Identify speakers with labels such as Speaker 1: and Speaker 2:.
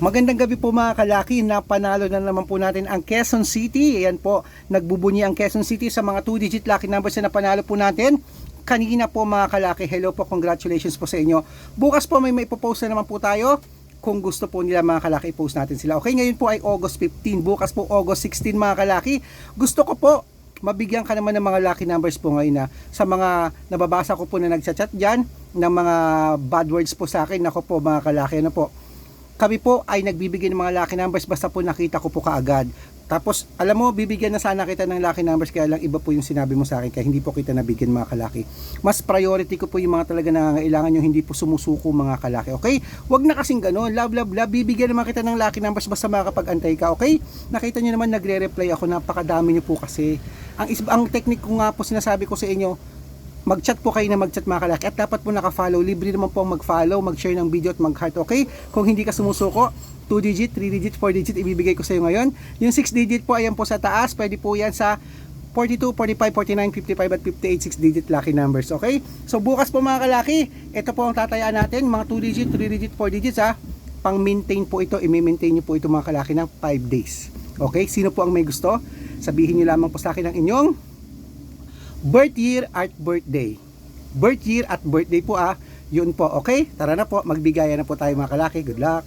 Speaker 1: Magandang gabi po mga kalaki, napanalo na naman po natin ang Quezon City. Ayan po, nagbubunyi ang Quezon City sa mga 2-digit lucky numbers na napanalo po natin. Kanina po mga kalaki, hello po, congratulations po sa inyo. Bukas po may maipopost na naman po tayo. Kung gusto po nila mga kalaki, i-post natin sila. Okay, ngayon po ay August 15, bukas po August 16 mga kalaki. Gusto ko po, mabigyan ka naman ng mga lucky numbers po ngayon na sa mga nababasa ko po na nagchat-chat dyan ng mga bad words po sa akin. Ako po mga kalaki, ano po, kami po ay nagbibigay ng mga lucky numbers basta po nakita ko po kaagad. Tapos, alam mo, bibigyan na sana kita ng lucky numbers kaya lang iba po yung sinabi mo sa akin kaya hindi po kita nabigyan mga kalaki. Mas priority ko po yung mga talaga nangangailangan yung hindi po sumusuko mga kalaki. Okay? Huwag na kasing ganun. Love, love, love. Bibigyan naman kita ng lucky numbers basta makakapag-antay ka. Okay? Nakita nyo naman nagre-reply ako. Napakadami nyo po kasi. Ang, ang technique ko nga po sinasabi ko sa inyo, mag-chat po kayo na mag-chat mga kalaki at dapat po naka-follow. Libre naman po ang mag-follow, mag-share ng video at mag-heart, okay? Kung hindi ka sumusuko, 2 digit, 3 digit, 4 digit ibibigay ko sa iyo ngayon. Yung 6 digit po ayan po sa taas, pwede po yan sa 42, 45, 49, 55 at 58 6 digit lucky numbers, okay? So bukas po mga kalaki, ito po ang tatayaan natin, mga 2 digit, 3 digit, 4 digits ha. Pang maintain po ito, i-maintain niyo po ito mga kalaki ng 5 days. Okay? Sino po ang may gusto? Sabihin niyo lamang po sa akin ang inyong birth year at birthday. Birth year at birthday po ah. Yun po, okay? Tara na po, magbigayan na po tayo mga kalaki. Good luck.